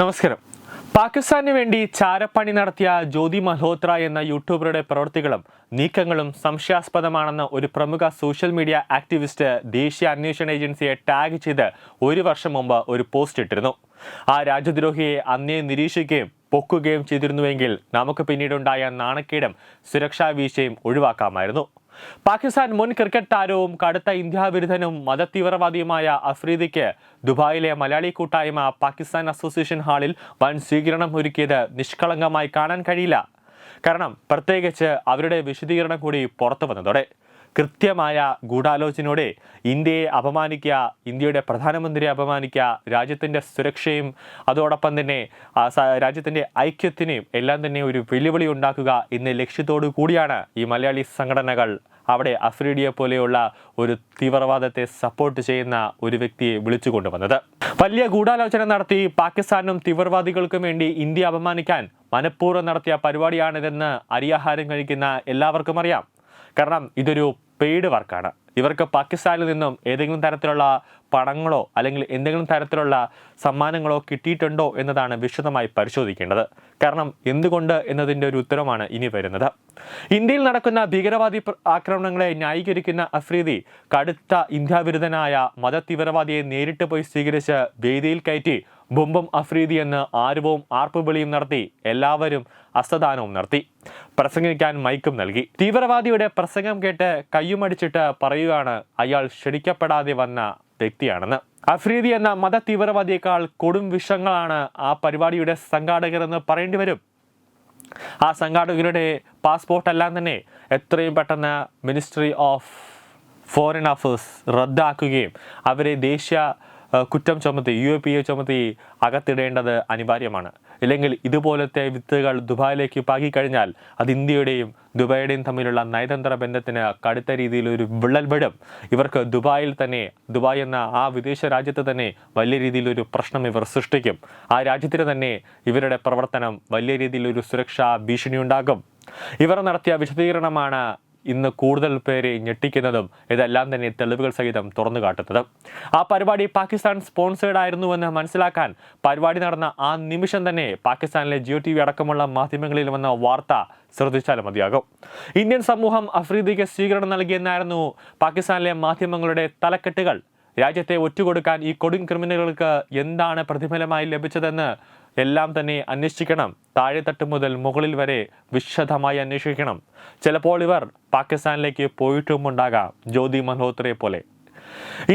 നമസ്കാരം. പാകിസ്ഥാന് വേണ്ടി ചാരപ്പണി നടത്തിയ ജ്യോതി മൽഹോത്ര എന്ന യൂട്യൂബറുടെ പ്രവൃത്തികളും നീക്കങ്ങളും സംശയാസ്പദമാണെന്ന് ഒരു പ്രമുഖ സോഷ്യൽ മീഡിയ ആക്ടിവിസ്റ്റ് ദേശീയ അന്വേഷണ ഏജൻസിയെ ടാഗ് ചെയ്ത് ഒരു വർഷം മുമ്പ് ഒരു പോസ്റ്റ് ഇട്ടിരുന്നു. ആ രാജ്യദ്രോഹിയെ അന്നേ നിരീക്ഷിക്കുകയും പൊക്കുകയും ചെയ്തിരുന്നുവെങ്കിൽ നമുക്ക് പിന്നീടുണ്ടായ നാണക്കേടും സുരക്ഷാ വീഴ്ചയും ഒഴിവാക്കാമായിരുന്നു. പാകിസ്ഥാൻ മുൻ ക്രിക്കറ്റ് താരവും കടുത്ത ഇന്ത്യ വിരുദ്ധനും മതതീവ്രവാദിയുമായ അഫ്രീദിക്ക് ദുബായിലെ മലയാളി കൂട്ടായ്മ പാകിസ്ഥാൻ അസോസിയേഷൻ ഹാളിൽ വൻ സ്വീകരണം ഒരുക്കിയത് നിഷ്കളങ്കമായി കാണാൻ കഴിയില്ല. കാരണം പ്രത്യേകിച്ച് അവരുടെ വിശദീകരണം കൂടി പുറത്തു വന്നതോടെ കൃത്യമായ ഗൂഢാലോചനയോടെ ഇന്ത്യയെ അപമാനിക്കുക ഇന്ത്യയുടെ പ്രധാനമന്ത്രിയെ അപമാനിക്കുക രാജ്യത്തിന്റെ സുരക്ഷയും അതോടൊപ്പം തന്നെ രാജ്യത്തിന്റെ ഐക്യത്തിനെയും എല്ലാം തന്നെ ഒരു വെല്ലുവിളി ഉണ്ടാക്കുക എന്ന ലക്ഷ്യത്തോടു കൂടിയാണ് ഈ മലയാളി സംഘടനകൾ അവിടെ അഫ്രീഡിയെ പോലെയുള്ള ഒരു തീവ്രവാദത്തെ സപ്പോർട്ട് ചെയ്യുന്ന ഒരു വ്യക്തിയെ വിളിച്ചു കൊണ്ടുവന്നത് വലിയ ഗൂഢാലോചന നടത്തി പാകിസ്ഥാനും തീവ്രവാദികൾക്കും വേണ്ടി ഇന്ത്യ അപമാനിക്കാൻ മനഃപൂർവം നടത്തിയ പരിപാടിയാണിതെന്ന് അരിയാഹാരം കഴിക്കുന്ന എല്ലാവർക്കും അറിയാം. കാരണം ഇതൊരു പെയ്ഡ് വർക്കാണ്. ഇവർക്ക് പാകിസ്ഥാനിൽ നിന്നും ഏതെങ്കിലും തരത്തിലുള്ള പണങ്ങളോ അല്ലെങ്കിൽ എന്തെങ്കിലും തരത്തിലുള്ള സമ്മാനങ്ങളോ കിട്ടിയിട്ടുണ്ടോ എന്നതാണ് വിശദമായി പരിശോധിക്കേണ്ടത്. കാരണം എന്തുകൊണ്ട് എന്നതിന്റെ ഒരു ഉത്തരമാണ് ഇനി വരുന്നത്. ഇന്ത്യയിൽ നടക്കുന്ന ഭീകരവാദി ആക്രമണങ്ങളെ ന്യായീകരിക്കുന്ന അഫ്രീദി കടുത്ത ഇന്ത്യാവിരുദ്ധനായ മതതീവ്രവാദിയെ മത തീവ്രവാദിയെ നേരിട്ട് പോയി സ്വീകരിച്ച് വേദിയിൽ കയറ്റി ബൊമ്പും അഫ്രീദി എന്ന് ആരവവും ആർപ്പുവിളിയും നടത്തി എല്ലാവരും അസ്തദാനവും നടത്തി. പ്രസംഗിക്കാൻ മൈക്കും നൽകി. തീവ്രവാദിയുടെ പ്രസംഗം കേട്ട് കയ്യുമടിച്ചിട്ട് പറയുകയാണ് അയാൾ ക്ഷണിക്കപ്പെടാതെ വന്ന വ്യക്തിയാണെന്ന്. അഫ്രീദി എന്ന മത തീവ്രവാദിയേക്കാൾ കൊടും വിഷങ്ങളാണ് ആ പരിപാടിയുടെ സംഘാടകർ എന്ന് പറയേണ്ടി വരും. ആ സംഘാടകരുടെ പാസ്പോർട്ടെല്ലാം തന്നെ എത്രയും പെട്ടെന്ന് മിനിസ്ട്രി ഓഫ് ഫോറിൻ അഫേഴ്സ് റദ്ദാക്കുകയും അവരെ ദേശീയ കുറ്റം ചുമത്തി യു എ പി എ ചുമത്തി അകത്തിടേണ്ടത് അനിവാര്യമാണ്. ഇല്ലെങ്കിൽ ഇതുപോലത്തെ വിത്തുകൾ ദുബായിലേക്ക് പാകി കഴിഞ്ഞാൽ അത് ഇന്ത്യയുടെയും ദുബായുടെയും തമ്മിലുള്ള നയതന്ത്ര ബന്ധത്തിന് കടുത്ത രീതിയിൽ ഒരു വിള്ളൽ വിടും. ഇവർക്ക് ദുബായിൽ തന്നെ ദുബായ് എന്ന ആ വിദേശ രാജ്യത്ത് തന്നെ വലിയ രീതിയിലൊരു പ്രശ്നം ഇവർ സൃഷ്ടിക്കും. ആ രാജ്യത്തിന് തന്നെ ഇവരുടെ പ്രവർത്തനം വലിയ രീതിയിലൊരു സുരക്ഷാ ഭീഷണി ഉണ്ടാകും. ഇവർ നടത്തിയ വിശദീകരണമാണ് ഇന്ന് കൂടുതൽ പേരെ ഞെട്ടിക്കുന്നതും ഇതെല്ലാം തന്നെ തെളിവുകൾ സഹിതം തുറന്നു കാട്ടുന്നത്. ആ പരിപാടി പാകിസ്ഥാൻ സ്പോൺസേഡ് ആയിരുന്നുവെന്ന് മനസ്സിലാക്കാൻ പരിപാടി നടന്ന ആ നിമിഷം തന്നെ പാകിസ്ഥാനിലെ ജിയോ ടി വി അടക്കമുള്ള മാധ്യമങ്ങളിൽ വന്ന വാർത്ത ശ്രദ്ധിച്ചാൽ മതിയാകും. ഇന്ത്യൻ സമൂഹം അഫ്രീദിക്ക് സ്വീകരണം നൽകിയെന്നായിരുന്നു പാകിസ്ഥാനിലെ മാധ്യമങ്ങളുടെ തലക്കെട്ടുകൾ. രാജ്യത്തെ ഒറ്റുകൊടുക്കാൻ ഈ കൊടും ക്രിമിനലുകൾക്ക് എന്താണ് പ്രതിഫലമായി ലഭിച്ചതെന്ന് എല്ലാം തന്നെ അന്വേഷിക്കണം. താഴെത്തട്ട് മുതൽ മുകളിൽ വരെ വിശദമായി അന്വേഷിക്കണം. ചിലപ്പോൾ ഇവർ പാകിസ്ഥാനിലേക്ക് പോയിട്ടുമുണ്ടാകാം. ജ്യോതി മൽഹോത്രയെ പോലെ.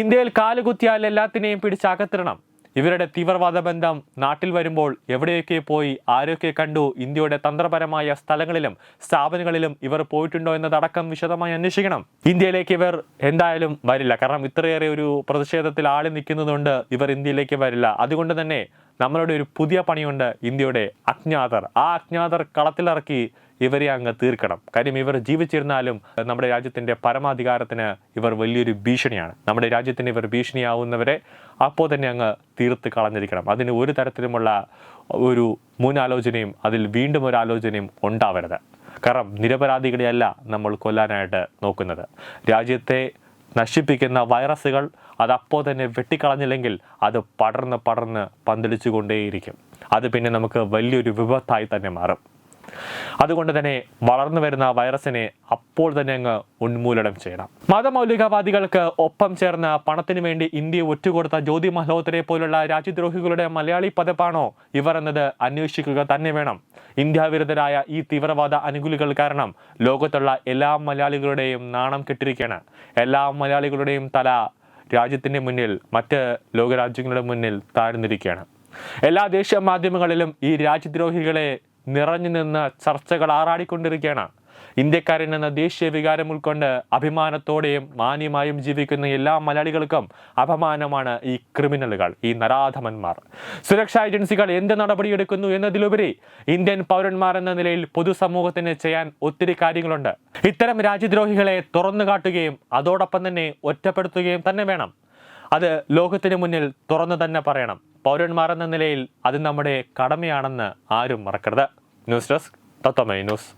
ഇന്ത്യയിൽ കാലുകുത്തിയാൽ എല്ലാത്തിനെയും പിടിച്ചകത്തിടണം ഇവരുടെ തീവ്രവാദ ബന്ധം നാട്ടിൽ വരുമ്പോൾ എവിടെയൊക്കെ പോയി ആരൊക്കെ കണ്ടു ഇന്ത്യയുടെ തന്ത്രപരമായ സ്ഥലങ്ങളിലും സ്ഥാപനങ്ങളിലും ഇവർ പോയിട്ടുണ്ടോ എന്നതടക്കം വിശദമായി അന്വേഷിക്കണം. ഇന്ത്യയിലേക്ക് ഇവർ എന്തായാലും വരില്ല. കാരണം ഇത്രയേറെ ഒരു പ്രതിഷേധത്തിൽ ആളി നിൽക്കുന്നതുകൊണ്ട് ഇവർ ഇന്ത്യയിലേക്ക് വരില്ല. അതുകൊണ്ട് തന്നെ നമ്മളുടെ ഒരു പുതിയ പണിയുണ്ട് ഇന്ത്യയുടെ അജ്ഞാതർ. ആ അജ്ഞാതർ കളത്തിലിറക്കി ഇവരെ അങ്ങ് തീർക്കണം. കാര്യം ഇവർ ജീവിച്ചിരുന്നാലും നമ്മുടെ രാജ്യത്തിന്റെ പരമാധികാരത്തിന് ഇവർ വലിയൊരു ഭീഷണിയാണ്. നമ്മുടെ രാജ്യത്തിന് ഇവർ ഭീഷണിയാവുന്നവരെ അപ്പോൾ തന്നെ അങ്ങ് തീർത്ത് കളഞ്ഞിരിക്കണം. അതിന് ഒരു തരത്തിലുമുള്ള ഒരു മുനാലോചനയും അതിൽ വീണ്ടും ഒരു ആലോചനയും ഉണ്ടാവരുത്. കാരണം നിരപരാധികളെയല്ല നമ്മൾ കൊല്ലാനായിട്ട് നോക്കുന്നത്. രാജ്യത്തെ നശിപ്പിക്കുന്ന വൈറസുകൾ അതപ്പോൾ തന്നെ വെട്ടിക്കളഞ്ഞില്ലെങ്കിൽ അത് പടർന്ന് പടർന്ന് പന്തലിച്ചു കൊണ്ടേയിരിക്കും അത് പിന്നെ നമുക്ക് വലിയൊരു വിപത്തായി തന്നെ മാറും. അതുകൊണ്ട് തന്നെ വളർന്നു വരുന്ന വൈറസിനെ അപ്പോൾ തന്നെ അങ്ങ് ഉന്മൂലനം ചെയ്യണം. മതമൗലികവാദികൾക്ക് ഒപ്പം ചേർന്ന പണത്തിനു വേണ്ടി ഇന്ത്യ ഒറ്റുകൊടുത്ത ജ്യോതി മൽഹോത്രയെ പോലുള്ള രാജ്യദ്രോഹികളുടെ മലയാളി പതിപ്പാണോ ഇവർ എന്നത് അന്വേഷിക്കുക തന്നെ വേണം. ഇന്ത്യ വിരുദ്ധരായ ഈ തീവ്രവാദ അനുകൂലികൾ കാരണം ലോകത്തുള്ള എല്ലാ മലയാളികളുടെയും നാണം കെട്ടിരിക്കുകയാണ്. എല്ലാ മലയാളികളുടെയും തല രാജ്യത്തിന്റെ മുന്നിൽ മറ്റ് ലോകരാജ്യങ്ങളുടെ മുന്നിൽ താഴ്ന്നിരിക്കുകയാണ്. എല്ലാ ദേശീയ മാധ്യമങ്ങളിലും ഈ രാജ്യദ്രോഹികളെ നിറഞ്ഞു നിന്ന് ചർച്ചകൾ ആറാടിക്കൊണ്ടിരിക്കുകയാണ്. ഇന്ത്യക്കാരൻ എന്ന ദേശീയ വികാരം ഉൾക്കൊണ്ട് അഭിമാനത്തോടെയും മാന്യമായും ജീവിക്കുന്ന എല്ലാ മലയാളികൾക്കും അപമാനമാണ് ഈ ക്രിമിനലുകൾ ഈ നരാധമന്മാർ. സുരക്ഷാ ഏജൻസികൾ എന്ത് നടപടിയെടുക്കുന്നു എന്നതിലുപരി ഇന്ത്യൻ പൗരന്മാർ എന്ന നിലയിൽ പൊതുസമൂഹത്തിന് ചെയ്യാൻ ഒത്തിരി കാര്യങ്ങളുണ്ട്. ഇത്തരം രാജ്യദ്രോഹികളെ തുറന്നു കാട്ടുകയും അതോടൊപ്പം തന്നെ ഒറ്റപ്പെടുത്തുകയും തന്നെ വേണം. അത് ലോകത്തിന് മുന്നിൽ തുറന്നു തന്നെ പറയണം. പൗരന്മാർ എന്ന നിലയിൽ അത് നമ്മുടെ കടമയാണെന്ന് ആരും മറക്കരുത്. ന്യൂസ് ഡെസ്ക് തത്തമൈ ന്യൂസ്.